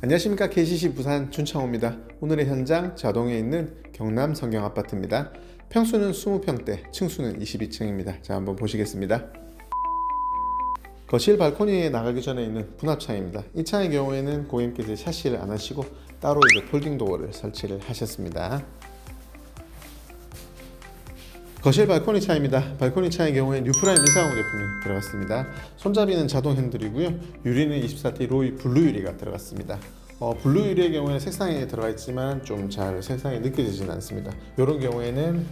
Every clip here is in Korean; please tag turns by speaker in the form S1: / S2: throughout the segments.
S1: 안녕하십니까 KCC 부산 준창호입니다. 오늘의 현장 자동에 있는 경남 성경 아파트입니다. 평수는 20평대, 층수는 22층입니다. 자 한번 보시겠습니다. 거실 발코니에 나가기 전에 있는 분합창입니다. 이 창의 경우에는 고객님께서 샤시를 안 하시고 따로 이제 폴딩 도어를 설치를 하셨습니다. 거실 발코니 차입니다. 발코니 차의 경우에 뉴프라임 이사공 제품이 들어갔습니다. 손잡이는 자동 핸들이고요. 유리는 24T 로이 블루 유리가 들어갔습니다. 어, 블루 유리의 경우에는 색상이 들어가 있지만 좀 잘 색상이 느껴지지는 않습니다. 이런 경우에는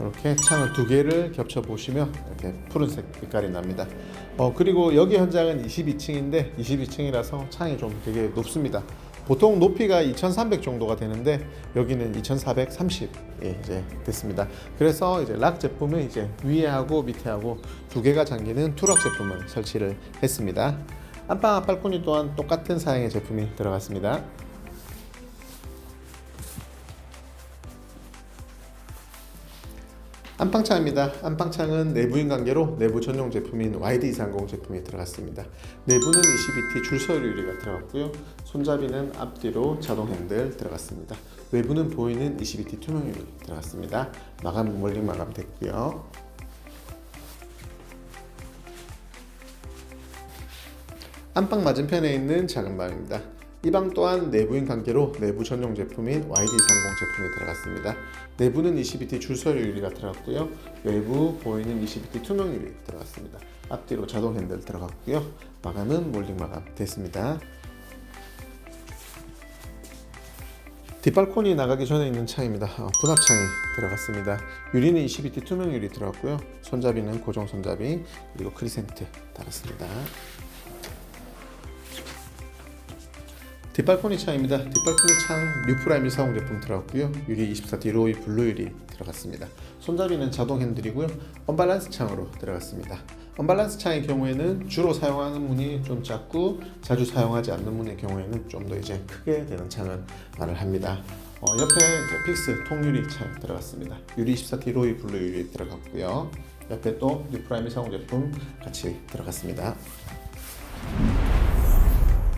S1: 이렇게 창을 두 개를 겹쳐 보시면 이렇게 푸른색 빛깔이 납니다. 어, 그리고 여기 현장은 22층인데 22층이라서 창이 좀 되게 높습니다. 보통 높이가 2,300 정도가 되는데 여기는 2,430 예, 이제 됐습니다. 그래서 이제 락 제품은 이제 위에 하고 밑에 하고 두 개가 잠기는 투럭 제품을 설치를 했습니다. 안방 앞 발코니 또한 똑같은 사양의 제품이 들어갔습니다. 안방창입니다. 안방창은 내부인 관계로 내부 전용 제품인 YD230 제품이 들어갔습니다. 내부는 22T 줄서 유리가 들어갔고요. 손잡이는 앞뒤로 자동 핸들 들어갔습니다. 외부는 보이는 22T 투명 유리 들어갔습니다. 마감 몰링 마감 됐고요. 안방 맞은편에 있는 작은 방입니다. 이 방 또한 내부인 관계로 내부 전용 제품인 YD30 제품이 들어갔습니다. 내부는 22T 줄서류 유리가 들어갔고요. 외부 보이는 22T 투명 유리 들어갔습니다. 앞뒤로 자동 핸들 들어갔고요. 마감은 몰딩 마감 됐습니다. 뒷발코니 나가기 전에 있는 창입니다. 어, 분합창이 들어갔습니다. 유리는 22T 투명 유리 들어갔고요. 손잡이는 고정 손잡이 그리고 크리센트 달았습니다. 뒷발코니 창입니다. 뒷발코니 창 뉴프라임 140 제품 들어갔고요. 유리 24T 로이 블루 유리 들어갔습니다. 손잡이는 자동 핸들이고요. 언밸런스 창으로 들어갔습니다. 언밸런스 창의 경우에는 주로 사용하는 문이 좀 작고 자주 사용하지 않는 문의 경우에는 좀 더 이제 크게 되는 창을 말을 합니다. 어, 옆에 픽스 통유리 창 들어갔습니다. 유리 24T 로이 블루 유리 들어갔고요. 옆에 또 뉴프라임 140 제품 같이 들어갔습니다.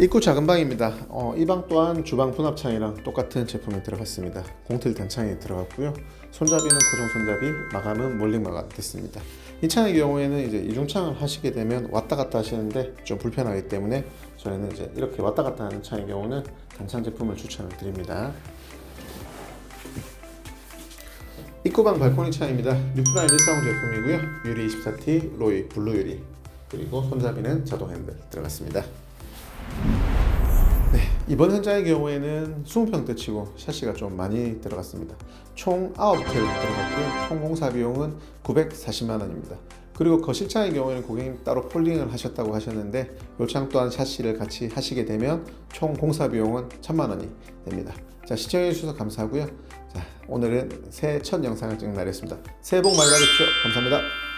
S1: 입구 작은 방입니다. 어, 이 방 또한 주방 분합창이랑 똑같은 제품이 들어갔습니다. 공틀 단창이 들어갔고요. 손잡이는 고정 손잡이, 마감은 몰링 마감 됐습니다. 이 창의 경우에는 이제 이중창을 하시게 되면 왔다 갔다 하시는데 좀 불편하기 때문에 저희는 이제 이렇게 왔다 갔다 하는 창의 경우는 단창 제품을 추천을 드립니다. 입구방 발코니 창입니다. 뉴프라임 140 제품이고요. 유리 24T, 로이 블루 유리 그리고 손잡이는 자동 핸들 들어갔습니다. 네, 이번 현장의 경우에는 20평대 치고 샤시가 좀 많이 들어갔습니다. 총 9개 들어갔고요. 총 공사 비용은 940만 원입니다. 그리고 거실창의 경우에는 고객님 따로 폴딩을 하셨다고 하셨는데 이창 또한 샤시를 같이 하시게 되면 총 공사 비용은 1000만 원이 됩니다. 자, 시청해 주셔서 감사하고요. 자, 오늘은 새해 첫 영상을 찍는 날이었습니다. 새해 복 많이 받으십시오. 감사합니다.